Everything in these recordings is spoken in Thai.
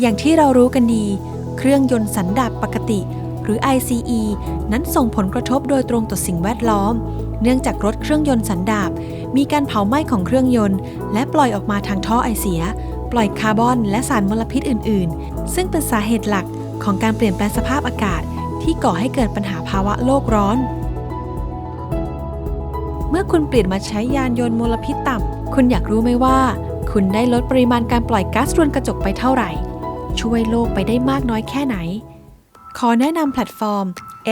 อย่างที่เรารู้กันดี เครื่องยนต์สันดาปปกติ หรือ ICE นั้นส่งผลกระทบโดยตรงต่อสิ่งแวดล้อม เนื่องจากรถเครื่องยนต์สันดาปมีการเผาไหม้ของเครื่องยนต์ และปล่อยออกมาทางท่อไอเสีย ปล่อยคาร์บอนและสารมลพิษอื่น ๆ ซึ่งเป็นสาเหตุหลักของการเปลี่ยนแปลงสภาพอากาศ ที่ก่อให้เกิดปัญหาภาวะโลกร้อน เมื่อคุณเปลี่ยนมาใช้ยานยนต์มลพิษต่ำคุณอยากรู้ไหมว่า คุณได้ลดปริมาณการปล่อยก๊าซเรือนกระจกไปเท่าไหร่ ช่วยโลกไปได้มากน้อยแค่ไหน ขอแนะนำแพลตฟอร์ม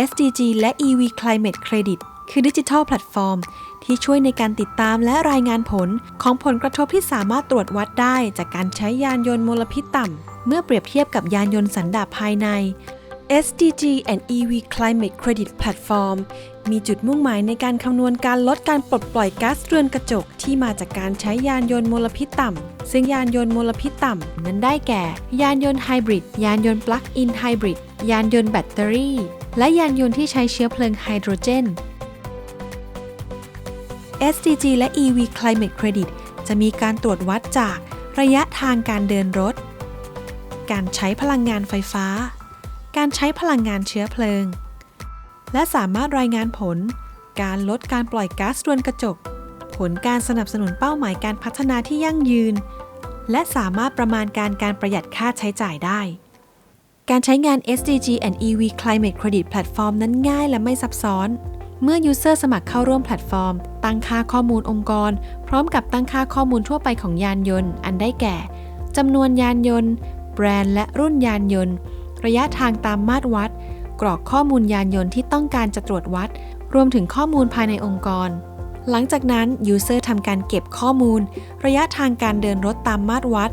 SDG และ EV Climate Credit คือดิจิทัลแพลตฟอร์ม ที่ช่วยในการติดตามและรายงานผลของผลกระทบที่สามารถตรวจวัดได้จากการใช้ยานยนต์มลพิษต่ำ เมื่อเปรียบเทียบกับยานยนต์สันดาปภายใน SDG and EV Climate Credit Platform มีจุดมุ่งหมายในการคำนวณการลดการปลดปล่อยก๊าซเรือนกระจกที่มาจากการใช้ยานยนต์มลพิษต่ำ ซึ่งยานยนต์มลพิษต่ำ นั้นได้แก่ ยานยนต์ไฮบริด ยานยนต์ปลั๊กอินไฮบริด ยานยนต์แบตเตอรี่ และยานยนต์ที่ใช้เชื้อเพลิงไฮโดรเจน SDG และ EV Climate Credit จะมีการตรวจวัดจากระยะทางการเดินรถ การใช้พลังงานไฟฟ้า การใช้พลังงานเชื้อเพลิง และสามารถรายงานผล การลดการปล่อยก๊าซเรือนกระจก ผลการสนับสนุนเป้าหมายการพัฒนาที่ยั่งยืน และสามารถประมาณการการประหยัดค่าใช้จ่ายได้ การใช้งาน SDG and EV Climate Credit Platform นั้นง่ายและไม่ซับซ้อน เมื่อ User สมัครเข้าร่วมแพลตฟอร์ม ตั้งค่าข้อมูลองค์กร พร้อมกับตั้งค่าข้อมูลทั่วไปของยานยนต์ อันได้แก่จำนวนยานยนต์ แบรนด์และรุ่นยานยนต์ ระยะทางตามมาตรวัด กรอกข้อมูลยานยนต์ที่ต้องการจะตรวจวัด รวมถึงข้อมูลภายในองค์กร หลังจากนั้น User ทำการเก็บข้อมูล ระยะทางการเดินรถตามมาตรวัด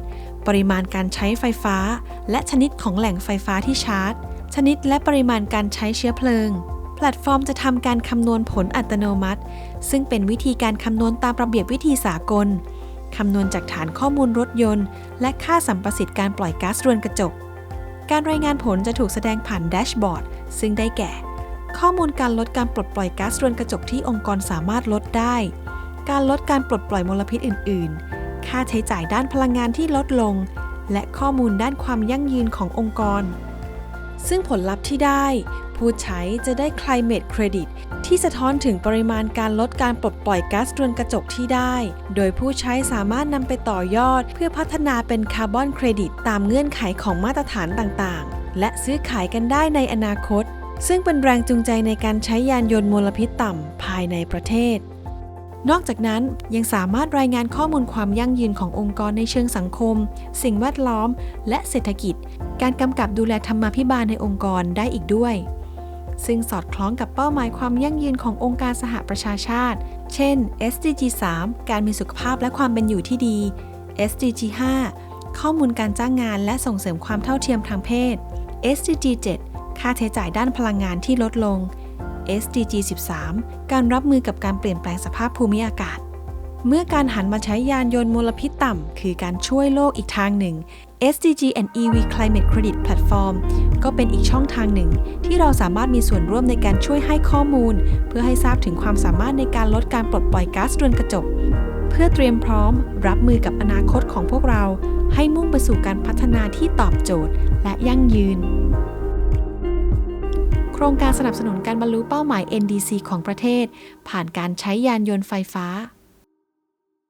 ปริมาณการใช้ไฟฟ้า และชนิดของแหล่งไฟฟ้าที่ชาร์จ ชนิดและปริมาณการใช้เชื้อเพลิง แพลตฟอร์มจะทำการคำนวณผลอัตโนมัติ ซึ่งเป็นวิธีการคำนวณตามระเบียบวิธีสากลคำนวณจากฐานข้อมูลรถยนต์ และค่าสัมประสิทธิ์การปล่อยก๊าซเรือนกระจก การรายงานผลจะถูกแสดงผ่านแดชบอร์ดซึ่งได้แก่ ข้อมูลการลดการปลดปล่อยก๊าซเรือนกระจกที่องค์กรสามารถลดได้ การลดการปลดปล่อยมลพิษอื่น ๆ ค่าใช้จ่ายด้านพลังงานที่ลดลง และข้อมูลด้านความยั่งยืนขององค์กร ซึ่งผลลัพธ์ที่ได้ ผู้ใช้จะได้ Climate Credit ที่สะท้อนถึงปริมาณการลดการปลดปล่อยก๊าซเรือนกระจกที่ได้ โดยผู้ใช้สามารถนำไปต่อยอด เพื่อพัฒนาเป็นคาร์บอนเครดิตตามเงื่อนไขของมาตรฐานต่างๆ และซื้อขายกันได้ในอนาคต ซึ่งเป็นแรงจูงใจในการใช้ยานยนต์มลพิษต่ำภายในประเทศนอกจากนั้นยังสามารถรายงานข้อมูลความยั่งยืนขององค์กรในเชิงสังคม สิ่งแวดล้อม และเศรษฐกิจ การกำกับดูแลธรรมาภิบาลในองค์กรได้อีกด้วย ซึ่งสอดคล้องกับเป้าหมายความยั่งยืนขององค์การสหประชาชาติ เช่น SDG 3 การมีสุขภาพและความเป็นอยู่ที่ดี SDG 5 ข้อมูลการจ้างงานและส่งเสริมความเท่าเทียมทางเพศ SDG 7 ค่าใช้จ่ายด้านพลังงานที่ลดลง SDG 13 การรับมือกับการเปลี่ยนแปลงสภาพภูมิอากาศ เมื่อการหันมาใช้ยานยนต์มลพิษต่ำ คือการช่วยโลกอีกทางหนึ่ง SDG and EV Climate Credit Platform ก็เป็นอีกช่องทางหนึ่ง ที่เราสามารถมีส่วนร่วมในการช่วยให้ข้อมูล เพื่อให้ทราบถึงความสามารถในการลดการปลดปล่อยก๊าซเรือนกระจก เพื่อเตรียมพร้อม รับมือกับอนาคตของพวกเรา ให้มุ่งไปสู่การพัฒนาที่ตอบโจทย์ และยั่งยืน โครงการสนับสนุนการบรรลุเป้าหมาย NDC ของประเทศ ผ่านการใช้ยานยนต์ไฟฟ้า